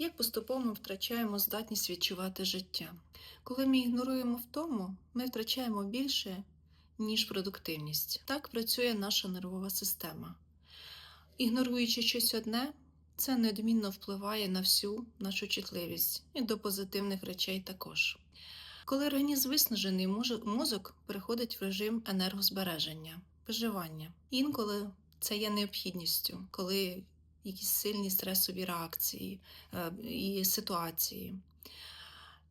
Як поступово втрачаємо здатність відчувати життя. Коли ми ігноруємо втому, ми втрачаємо більше, ніж продуктивність. Так працює наша нервова система. Ігноруючи щось одне, це неодмінно впливає на всю нашу чутливість і до позитивних речей також. Коли організм виснажений, мозок переходить в режим енергозбереження, виживання. Інколи це є необхідністю, коли якісь сильні стресові реакції е, і ситуації.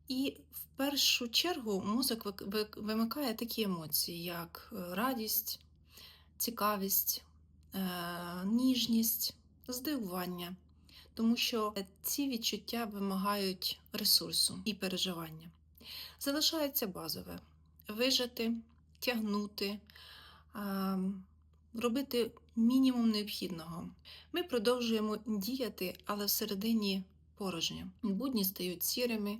І в першу чергу мозок вимикає такі емоції, як е, радість, цікавість, е, ніжність, здивування, тому що ці відчуття вимагають ресурсу і переживання. Залишається базове вижити, тягнути, ем, робити мінімум необхідного. Ми продовжуємо діяти, але всередині порожньо. Будні стають сірими,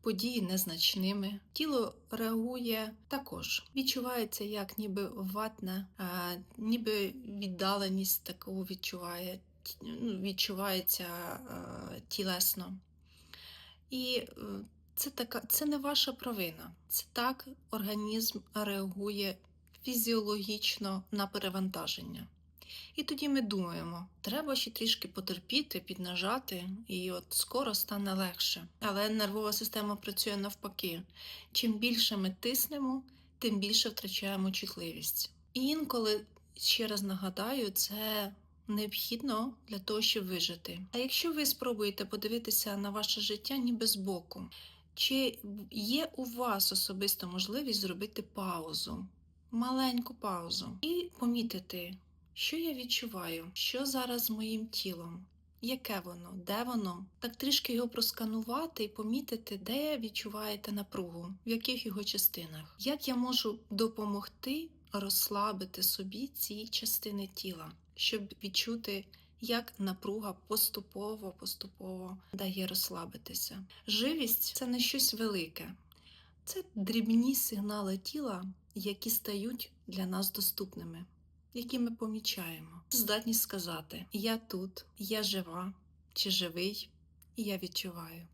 події незначними. Тіло реагує також. Відчувається як ніби ватне, е, ніби віддаленість таку відчуває, ну, відчувається е, тілесно. І е, це така, це не ваша провина. Це так організм реагує фізіологічно на перевантаження. І тоді ми думаємо, треба ще трішки потерпіти, піднажати, і от скоро стане легше. Але нервова система працює навпаки. Чим більше ми тиснемо, тим більше втрачаємо чутливість. І інколи, ще раз нагадаю, це необхідно для того, щоб вижити. А якщо ви спробуєте подивитися на ваше життя ніби збоку, чи є у вас особисто можливість зробити паузу, маленьку паузу, і помітити, що я відчуваю, що зараз з моїм тілом, яке воно, де воно, так трішки його просканувати і помітити, де відчуваєте напругу, в яких його частинах, як я можу допомогти розслабити собі ці частини тіла, щоб відчути. Як напруга поступово поступово дає розслабитися. Живість це не щось велике, це дрібні сигнали тіла, які стають для нас доступними, які ми помічаємо. Здатність сказати: Я тут, я жива чи живий, і я відчуваю.